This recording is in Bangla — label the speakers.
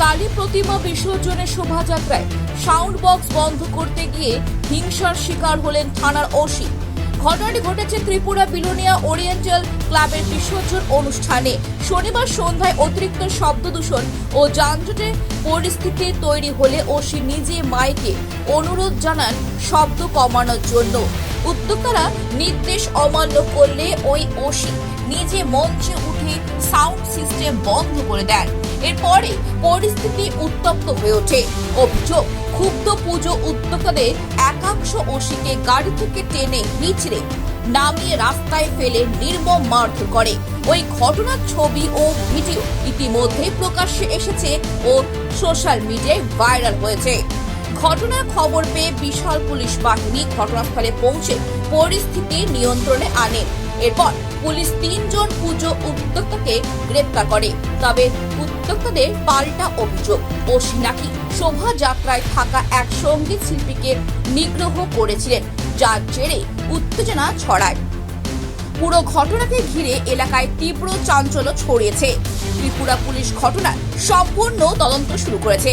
Speaker 1: কালী প্রতিমা বিসর্জনের শোভাযাত্রায় সাউন্ড বক্স বন্ধ করতে গিয়ে হিংসার শিকার হলেন থানার ওসি। ঘটনাটি ঘটেছে ত্রিপুরা বিলোনিয়া ওরিয়েন্টাল ক্লাবের বিসর্জন অনুষ্ঠানে। শনিবার সন্ধ্যায় অতিরিক্ত শব্দ দূষণ ও যানজটের পরিস্থিতি তৈরি হলে ওসি নিজে মাইকে অনুরোধ জানান শব্দ কমানোর জন্য। উদ্যোক্তারা নির্দেশ অমান্য করলে ওই ওসি নিজে মঞ্চে উঠে সাউন্ড সিস্টেম বন্ধ করে দেন। এরপরে পরিস্থিতি উত্তপ্ত হয়ে ওঠে। অভিযোগ, ক্ষুব্ধ পুজো উদ্যোক্তাদের একাংশ ওসিকে গাড়ি থেকে টেনে হিচড়ে নামিয়ে রাস্তায় ফেলে নির্মম মারধর করে। ওই ঘটনার ছবি ও ভিডিও ইতিমধ্যে প্রকাশ্যে এসেছে ও সোশ্যাল মিডিয়ায় ভাইরাল হয়েছে। ঘটনার খবর পেয়ে বিশাল পুলিশ বাহিনী ঘটনাস্থলে পৌঁছে পরিস্থিতি নিয়ন্ত্রণে আনে। এরপর পুলিশ তিনজন পুজো উদ্যোক্তাকে গ্রেপ্তার করে। তবে উদ্যোক্তাদের পাল্টা অভিযোগ। ওসি নাকি শোভাযাত্রায় থাকা এক সংগীত শিল্পীকে নিগ্রহ করেছিলেন, যার জেরে উত্তেজনা ছড়ায়। পুরো ঘটনাকে ঘিরে এলাকায় তীব্র চাঞ্চল্য ছড়িয়েছে। ত্রিপুরা পুলিশ ঘটনার সম্পূর্ণ তদন্ত শুরু করেছে।